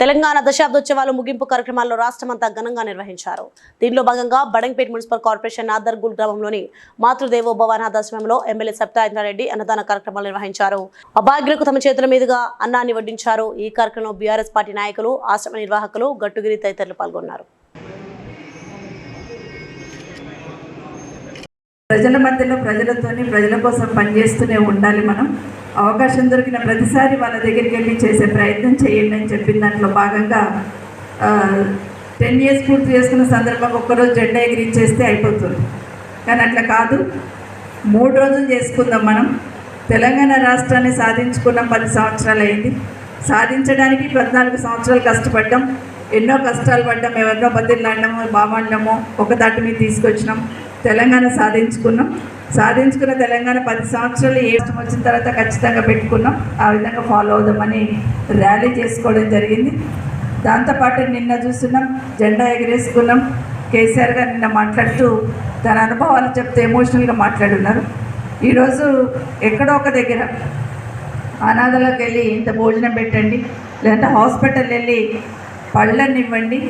తెలంగాణ దశాబ్దోత్సవాలు ముగింపు కార్యక్రమాల్లో రాష్ట్రమంతా ఘనంగా నిర్వహించారు. దీనిలో భాగంగా బడంపేట్ మున్సిపల్ కార్పొరేషన్ నాదర్గుల్ గ్రామంలోని మాతృదేవోభవ అనాథాశ్రమంలో ఎమ్మెల్యే సత్యనారాయణ అన్నదాన కార్యక్రమాలు నిర్వహించారు. అభాగ్యులకు తమ చేతుల మీదుగా అన్నాన్ని వడ్డించారు. ఈ కార్యక్రమంలో బీఆర్ఎస్ పార్టీ నాయకులు ఆశ్రమ నిర్వాహకులు గట్టుగిరి తదితరులు పాల్గొన్నారు. ప్రజల మధ్యలో ప్రజలతోని ప్రజల కోసం పనిచేస్తూనే ఉండాలి మనం. అవకాశం దొరికిన ప్రతిసారి వాళ్ళ దగ్గరికి వెళ్ళి చేసే ప్రయత్నం చేయండి అని చెప్పిన దాంట్లో భాగంగా టెన్ ఇయర్స్ పూర్తి చేసుకున్న సందర్భంగా ఒక్కరోజు జెండా ఎగిరించేస్తే అయిపోతుంది. కానీ అట్లా కాదు. మూడు రోజులు చేసుకుందాం మనం. తెలంగాణ రాష్ట్రాన్ని సాధించుకున్న పది సంవత్సరాలు అయింది. సాధించడానికి పద్నాలుగు సంవత్సరాలు కష్టపడ్డాం. ఎన్నో కష్టాలు పడ్డాం. ఎవరినో బదిలాడినాము బామాడినాము ఒక దాటి మీద తీసుకొచ్చినాం. తెలంగాణ సాధించుకున్నాం. సాధించుకున్న తెలంగాణ పది సంవత్సరాలు ఏ ఇష్టం వచ్చిన తర్వాత ఖచ్చితంగా పెట్టుకున్నాం. ఆ విధంగా ఫాలో అవుదామని ర్యాలీ చేసుకోవడం జరిగింది. దాంతోపాటు నిన్న చూస్తున్నాం జెండా ఎగరేసుకున్నాం. కేసీఆర్ గారు నిన్న మాట్లాడుతూ తన అనుభవాలు చెప్తే ఎమోషనల్గా మాట్లాడున్నారు. ఈరోజు ఎక్కడో ఒక దగ్గర అనాథలకు వెళ్ళి ఇంత భోజనం పెట్టండి లేదంటే హాస్పిటల్ వెళ్ళి పళ్ళని ఇవ్వండి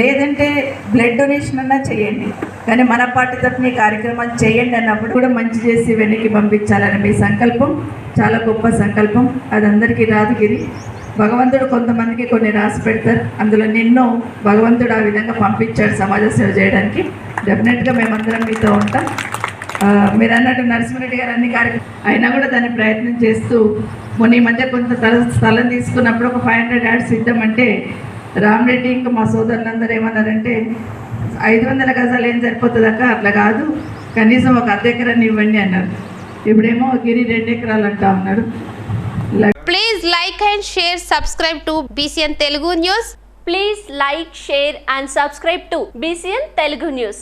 లేదంటే బ్లడ్ డొనేషన్ అన్నా చేయండి. కానీ మన పార్టీ తరఫున ఈ కార్యక్రమాలు చేయండి అన్నప్పుడు కూడా మంచి చేసి వెనక్కి పంపించాలని మీ సంకల్పం. చాలా గొప్ప సంకల్పం. అది అందరికీ రాదు గిరి. భగవంతుడు కొంతమందికి కొన్ని రాసి పెడతారు. అందులో నిన్నో భగవంతుడు ఆ విధంగా పంపించాడు సమాజ సేవ చేయడానికి. డెఫినెట్గా మేమందరం మీతో ఉంటాం. మీరు అన్నట్టు నరసింహరెడ్డి గారు అన్ని కార్యక్రమం అయినా కూడా దాన్ని ప్రయత్నం చేస్తూ మొన్న ఈ మధ్య కొంత స్థలం తీసుకున్నప్పుడు ఒక ఫైవ్ హండ్రెడ్ యాడ్స్ ఇద్దామంటే రామరెడ్డి ఇంకా మా సోదరులందరూ ఏమన్నారంటే ఐదు వందల గజాలు ఏం సరిపోతుంది అక్క అట్లా కాదు. కనీసం ఒక అర్ధ ఎకరాన్ని ఇవ్వండి అన్నారు ఇప్పుడేమో గిరి రెండు ఎకరాలు అంటా ఉన్నారు please like and share subscribe to BCN Telugu news please like share and subscribe to BCN Telugu news